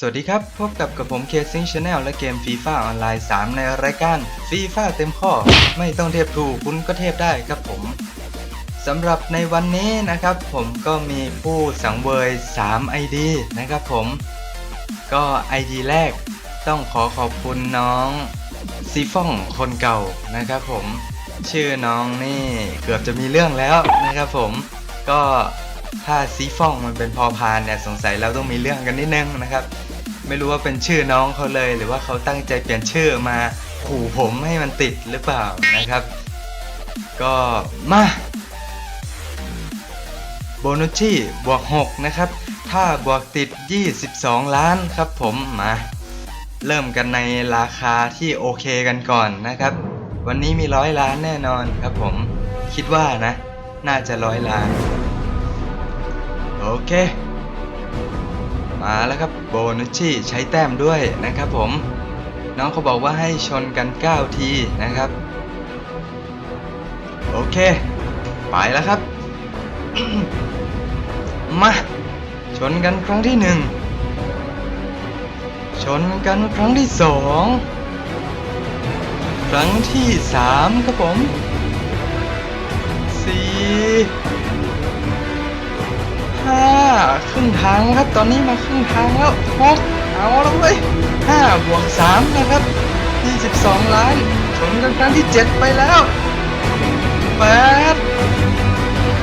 สวัสดีครับ พบกับกับผมเคซิงชาแนลและเกม FIFA ออนไลน์ 3 ในรายการ FIFA เต็มข้อ ไม่ต้องเทพทูคุณก็เทพได้ครับผมสำหรับในวันนี้นะครับ ผมก็มีผู้สังเวย 3 ID นะครับผม ก็ ID แรกต้องขอขอบคุณน้องซีฟ่องคนเก่านะครับผม ชื่อน้องนี่เกือบจะมีเรื่องแล้วนะครับผมก็ถ้าซีฟ่องมันเป็นพอพานเนี่ยสงสัยเราต้องมีเรื่องกันนิดนึงนะครับ ไม่รู้ว่าเป็นชื่อน้องเขาเลย หรือว่าเขาตั้งใจเปลี่ยนชื่อมาขู่ผมให้มันติดหรือเปล่านะครับ ก็มาโบนุชี่บวก 6 นะครับ ถ้าบวกติด 22 ล้านครับผมมาเริ่มกันในราคาที่โอเคกันก่อนนะครับ วันนี้มีร้อยล้านแน่นอนครับผมคิดว่านะ น่าจะร้อยล้าน โอเค มาแล้วครับโบนุชชี่ใช้แต้มด้วยนะครับผม น้องเขาบอกว่าให้ชนกัน 9 ทีนะครับ โอเค ไปแล้วครับ มาชนกันครั้งที่หนึ่งชนกันครั้งที่สองครั้งที่สามครับผมสี่ ห้าครึ่งทางครับ ตอนนี้มาครึ่งทางแล้วหกเอาแล้วเว้ยห้าบวกสามนะครับยี่สิบสองล้านชนกันครั้งที่เจ็ดไปแล้วแปด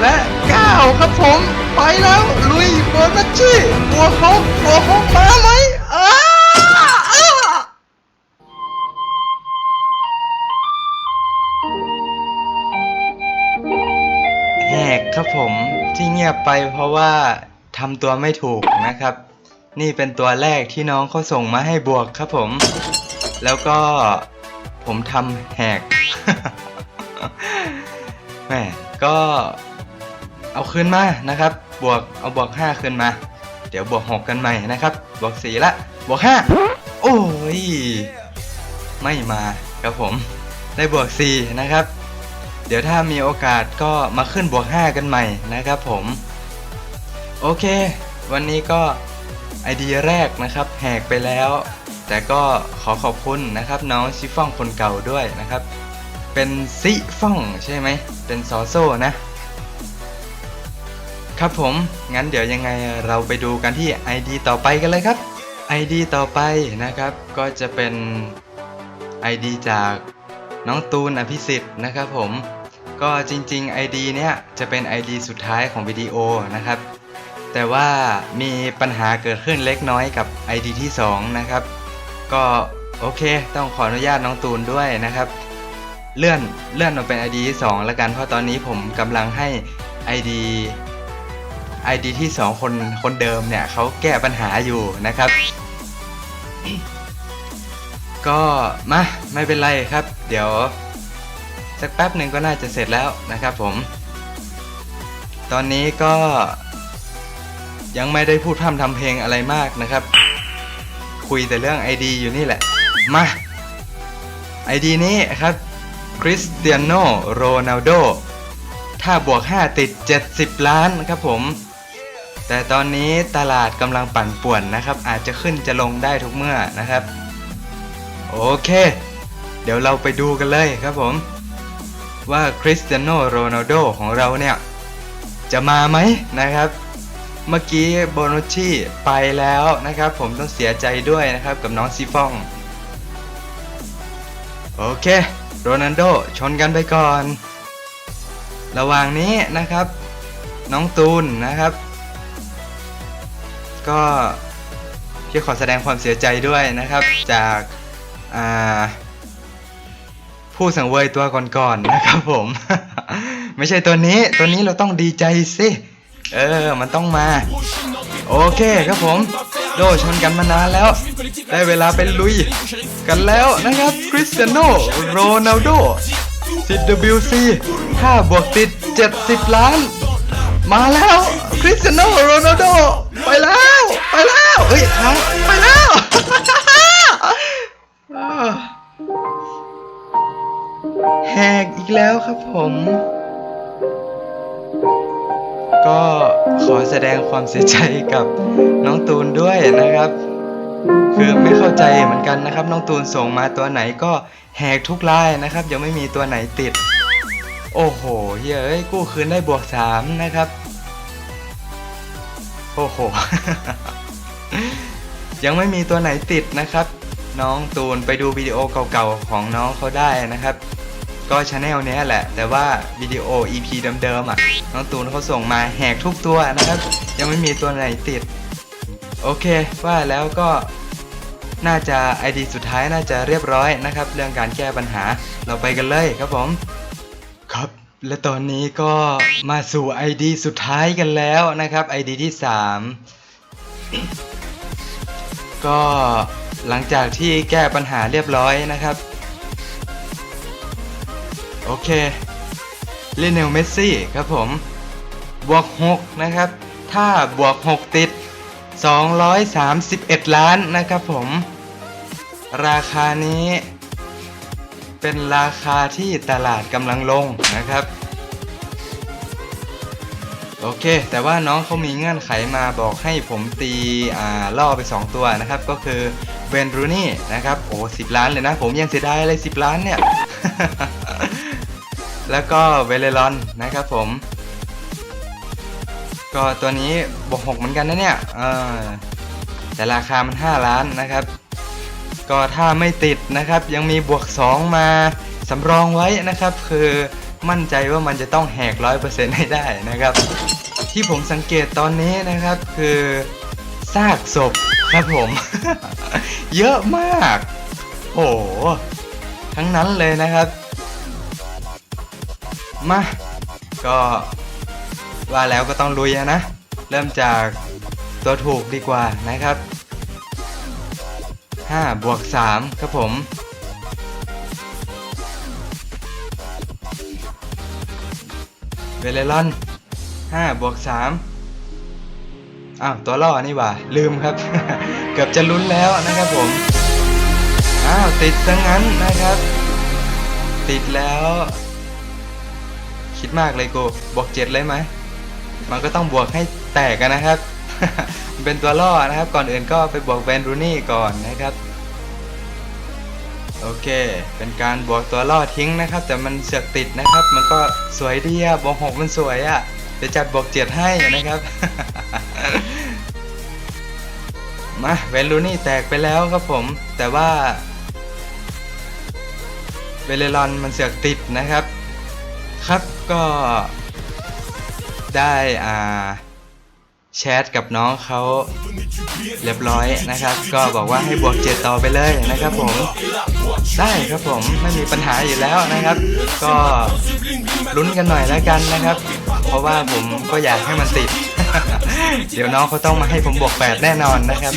และเก้าครับผม ไปแล้ว ลุยโบนัชชี่บวกหกบวกหกมาไหมอ้า ยบไปเพราะว่าทำตัวไม่ถูกนะครับ นี่เป็นตัวแรกที่น้องเขาส่งมาให้บวกครับผม แล้วก็ผมทำแหกแหมก็เอาคืนมานะครับ บวกเอาบวก5คืนมา เดี๋ยวบวก 6 กันใหม่นะครับ บวก4ละบวก5โอ้ย ไม่มาครับผม ได้บวก4นะครับ เดี๋ยวถ้ามีโอกาสก็มาขึ้นบวก 5 กันใหม่นะครับผม โอเค วันนี้ก็ไอเดียแรกนะครับแหกไปแล้ว แต่ก็ขอขอบคุณนะครับน้องชิฟ่องคนเก่าด้วยนะครับ เป็นซิฟ่องใช่ไหม เป็นซอโซ่นะ ครับผม งั้นเดี๋ยวยังไงเราไปดูกันที่ ID ต่อไปกันเลยครับ ID ต่อไปนะครับ ก็จะเป็น ID จากน้องตูนอภิสิทธิ์นะครับผม ก็จริงๆ ID เนี่ยจะเป็น ID สุดท้ายของวิดีโอนะครับ แต่ว่ามีปัญหาเกิดขึ้นเล็กน้อยกับ ID ที่ 2 นะครับ ก็โอเค ต้องขออนุญาตน้องตูนด้วยนะครับ เลื่อนเลื่อนมาเป็น ID ที่ 2 แล้วกันเพราะตอนนี้ผมกำลังให้ ID ID ที่ 2 คนคนเดิมเนี่ยเขาแก้ปัญหาอยู่นะครับ ก็มาไม่เป็นไรครับ เดี๋ยว สักแป๊บหนึ่งก็น่าจะเสร็จแล้วนะครับผม ตอนนี้ก็ยังไม่ได้พูดพร่ำทำเพลงอะไรมากนะครับ คุยแต่เรื่อง ID อยู่นี่แหละ มา ID นี้ครับคริสเตียโนโรนัลโดถ้าบวก 5 ติด 70 ล้านครับผม แต่ตอนนี้ตลาดกำลังปั่นป่วนนะครับ อาจจะขึ้นจะลงได้ทุกเมื่อนะครับ โอเค เดี๋ยวเราไปดูกันเลยครับผม ว่าคริสเตียโนโรนัลโดของเราเนี่ย จะมาไหมนะครับ เมื่อกี้โบนุชชี่ไปแล้วนะครับ ผมต้องเสียใจด้วยนะครับกับน้องซีฟอง โอเค โรนัลโดชนกันไปก่อน ระหว่างนี้นะครับ น้องตูนนะครับ ก็พี่ขอแสดงความเสียใจด้วยนะครับจากอ่า ผู้สังเวยตัวก่อนๆนะครับผม ไม่ใช่ตัวนี้ตัวนี้เราต้องดีใจสิเออ มันต้องมา โอเคครับผม โดชนกันมานานแล้ว ได้เวลาเป็นลุย กันแล้วนะครับ คริสเตียโนโรนัลโดติด WC ถ้าบวกติด 70 ล้าน มาแล้ว คริสเตียโนโรนัลโด ไปแล้ว ไปแล้ว เฮ้ยฮะไปแล้ว แหกอีกแล้วครับผม ก็ขอแสดงความเสียใจกับน้องตูนด้วยนะครับคือไม่เข้าใจเหมือนกันนะครับ น้องตูนส่งมาตัวไหนก็แหกทุกลายนะครับ ยังไม่มีตัวไหนติด โอ้โหเฮ้ยกู้คืนได้บวกสามนะครับ โอ้โห ยังไม่มีตัวไหนติดนะครับ น้องตูนไปดูวิดีโอเก่าๆของน้องเขาได้นะครับ ก็ชาแนลเนี้ยแหละ แต่ว่าวิดีโอ EP เดิมๆอะน้องตูนเขาส่งมาแหกทุกตัวนะครับ ยังไม่มีตัวไหนติด โอเค ว่าแล้วก็น่าจะ ID สุดท้ายน่าจะเรียบร้อยนะครับ เรื่องการแก้ปัญหาเราไปกันเลยครับผม ครับ และตอนนี้ก็มาสู่ ID สุดท้ายกันแล้วนะครับ ID ที่ 3 ก็หลังจากที่แก้ปัญหาเรียบร้อยนะครับ โอเคเลเนลเมสซี่ครับผม บวก 6 นะครับ ถ้าบวก 6 ติด 231 ล้านนะครับผม ราคานี้ เป็นราคาที่ตลาดกำลังลงนะครับ โอเค แต่ว่าน้องเขามีเงื่อนไขมาบอกให้ผมตีอ่าล่อไป 2 ตัวนะครับ ก็คือเวนรูนี่นะครับ โอ้สิล้านเลยนะ ผมยังเสียดายเลย10 ล้านเนี่ย แล้วก็เวเลรอนนะครับผม ก็ตัวนี้บวก6เหมือนกันนะเนี่ยเออแต่ราคามัน 5 ล้านนะครับ ก็ถ้าไม่ติดนะครับ ยังมีบวก 2 มาสำรองไว้นะครับ คือมั่นใจว่ามันจะต้องแหก 100%ให้ได้นะครับ ที่ผมสังเกตตอนนี้นะครับคือซากศพครับผม เยอะมาก โอ้ทั้งนั้นเลยนะครับ มา ก็ว่าแล้วก็ต้องลุยนะ เริ่มจากตัวถูกดีกว่านะครับ 5 บวก 3 ครับผม เวเลรอน 5 บวก 3 อ้าว ตัวล่อนี่ว่า ลืมครับ เกือบจะลุ้นแล้วนะครับผม อ้าว ติดซะงั้นนะครับ ติดแล้ว คิดมากเลยกูบวกเจ็ดเลยไหมมันก็ต้องบวกให้แตกกันนะครับ มันเป็นตัวล่อนะครับ ก่อนอื่นก็ไปบวกแวนรูนี่ก่อนนะครับ โอเค เป็นการบวกตัวล่อทิ้งนะครับ แต่มันเสือกติดนะครับ มันก็สวยดีอะบวกหกมันสวยอะเดี๋ยวจัดบวกเจ็ดให้นะครับ มาแวนรูนี่แตกไปแล้วครับผม แต่ว่าเวเลรอนมันเสือกติดนะครับ ครับ ก็ได้อ่าแชทกับน้องเขาเรียบร้อยนะครับ ก็บอกว่าให้บวกเจ็ดต่อไปเลยนะครับผม ได้ครับผมไม่มีปัญหาอยู่แล้วนะครับ ก็ลุ้นกันหน่อยแล้วกันนะครับ เพราะว่าผมก็อยากให้มันติด เดี๋ยวน้องเขาต้องมาให้ผมบวกแปดแน่นอนนะครับ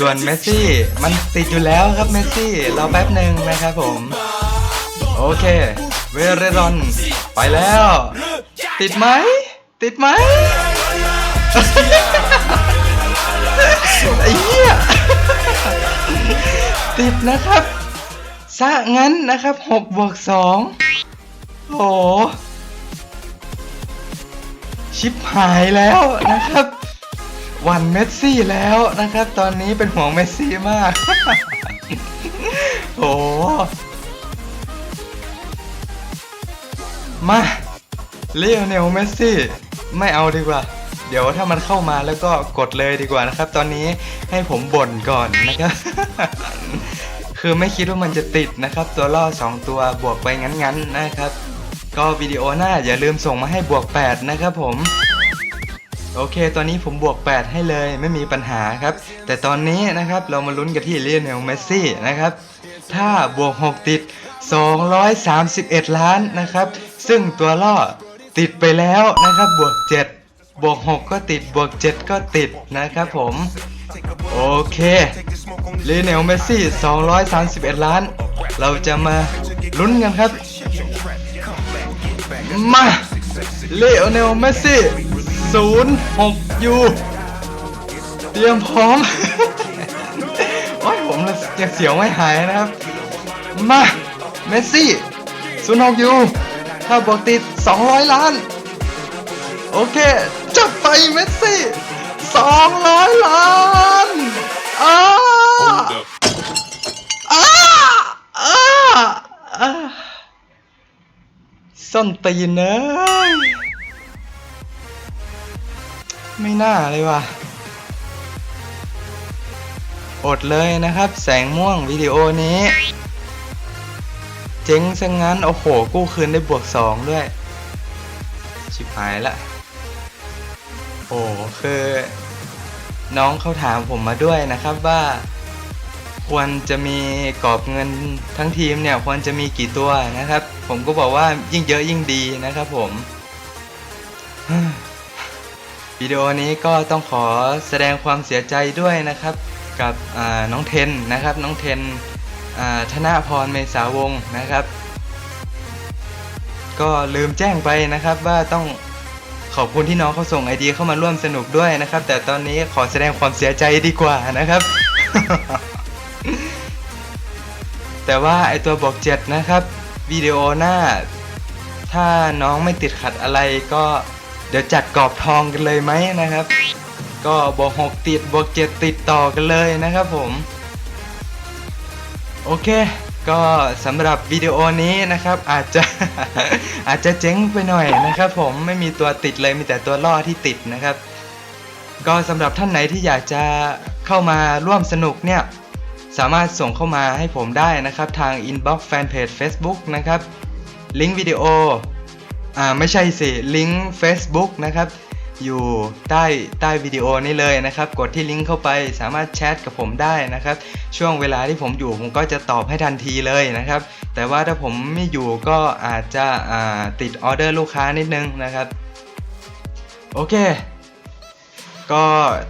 ส่วนเมสซี่มันติดอยู่แล้วครับเมสซี่รอแป๊บหนึ่งนะครับผม โอเค เวเรรอน ไปแล้ว ติดไหม ติดไหมไอ้เหี้ยติดนะครับซะงั้นนะครับ6บวก2โอ้โหชิปหายแล้วนะครับ วันเมสซี่แล้วนะครับ ตอนนี้เป็นห่วงเมสซี่มาก โอ้ มาเลโอเนลเมสซี่ไม่เอาดีกว่า เดี๋ยวถ้ามันเข้ามาแล้วก็กดเลยดีกว่านะครับ ตอนนี้ให้ผมบ่นก่อนนะครับ คือไม่คิดว่ามันจะติดนะครับ ตัวล่อ 2 ตัวบวกไปงั้นๆนะครับ ก็วิดีโอหน้าอย่าลืมส่งมาให้บวก 8 นะครับผมโอเค ตอนนี้ผมบวก 8 ให้เลยไม่มีปัญหาครับ แต่ตอนนี้นะครับเรามาลุ้นกันที่เลโอเนลเมสซี่นะครับ ถ้าบวก 6 ติด 231 ล้านนะครับ ซึ่งตัวล่อติดไปแล้วนะครับบวก 7 บวก 6 ก็ติดบวก 7 ก็ติดนะครับผม โอเคเลเนลเมสซี่ 231 ล้าน เราจะมาลุ้นกันครับ มาเลโอเนลเมสซี่ 06 ยูเตรียมพร้อม โอ้ยผมยังเสียวไม่หายนะครับ มา เมสซี่ 06 ยู ถ้าบวกติด 200 ล้าน โอเค จับไปเมสซี่ 200 ล้านอ้าอ้าอ้าอ้าส้นตีนเนยไม่น่าเลยว่ะ อดเลยนะครับ แสงม่วงวิดีโอนี้ เจ๊งซะงั้น โอ้โห กู้คืนได้บวกสองด้วย ชิบหายละ โอ้คือ น้องเขาถามผมมาด้วยนะครับว่า ควรจะมีกรอบเงินทั้งทีมเนี่ย ควรจะมีกี่ตัวนะครับ ผมก็บอกว่ายิ่งเยอะยิ่งดีนะครับผมวิดีโอนี้ก็ต้องขอแสดงความเสียใจด้วยนะครับ กับน้องเทนนะครับ น้องเทน ธนาพรเมษาวงศ์นะครับ ก็ลืมแจ้งไปนะครับว่าต้องขอบคุณที่น้องเขาส่งไอเดียเข้ามาร่วมสนุกด้วยนะครับ แต่ตอนนี้ขอแสดงความเสียใจดีกว่านะครับ แต่ว่าไอตัวบอกเจ็ดนะครับวิดีโอหน้า ถ้าน้องไม่ติดขัดอะไรก็เดี๋ยวจัดกรอบทองกันเลยไหมนะครับ ก็บวกหกติดบวกเจ็ดติดต่อกันเลยนะครับผม โอเค ก็สำหรับวิดีโอนี้นะครับอาจจะ อาจจะเจ๊งไปหน่อยนะครับ ผมไม่มีตัวติดเลยมีแต่ตัวล่อที่ติดนะครับ ก็สำหรับท่านไหนที่อยากจะเข้ามาร่วมสนุกเนี่ยสามารถส่งเข้ามาให้ผมได้นะครับ ทาง Inbox Fanpage Facebook นะครับ ลิงก์วิดีโอ อ่า ไม่ใช่สิ ลิงก์ Facebook นะครับ อยู่ใต้ใต้วิดีโอนี้เลยนะครับ กดที่ลิงก์เข้าไปสามารถแชทกับผมได้นะครับ ช่วงเวลาที่ผมอยู่ผมก็จะตอบให้ทันทีเลยนะครับ แต่ว่าถ้าผมไม่อยู่ก็อาจจะติดออเดอร์ลูกค้านิดนึงนะครับ โอเค ก็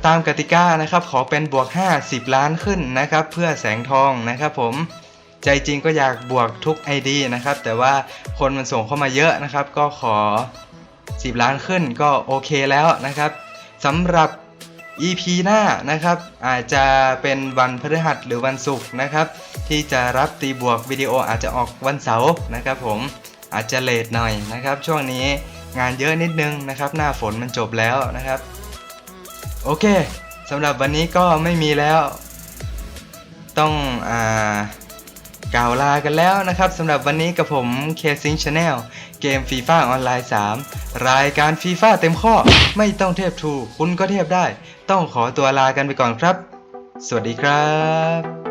ตามกติกานะครับขอเป็นบวก 50 ล้านขึ้นนะครับ เพื่อแสงทองนะครับผมใจจริงก็อยากบวกทุก ID นะครับ แต่ว่าคนมันส่งเข้ามาเยอะนะครับ ก็ขอ 10 ล้านขึ้นก็โอเคแล้วนะครับสำหรับ EP หน้านะครับ อาจจะเป็นวันพฤหัสหรือวันศุกร์นะครับ ที่จะรับตีบวกวิดีโออาจจะออกวันเสาร์นะครับ ผมอาจจะเลทหน่อยนะครับ ช่วงนี้งานเยอะนิดนึงนะครับ หน้าฝนมันจบแล้วนะครับ โอเคสำหรับวันนี้ก็ไม่มีแล้ว ต้องอ่า กล่าวลากันแล้วนะครับสำหรับวันนี้กับผม k s i n g Channel เกมฟีฟ่าออนไลน์ 3 รายการฟีฟ่าเต็มข้อ ไม่ต้องเทพทู คุณก็เทพได้ ต้องขอตัวลากันไปก่อนครับ สวัสดีครับ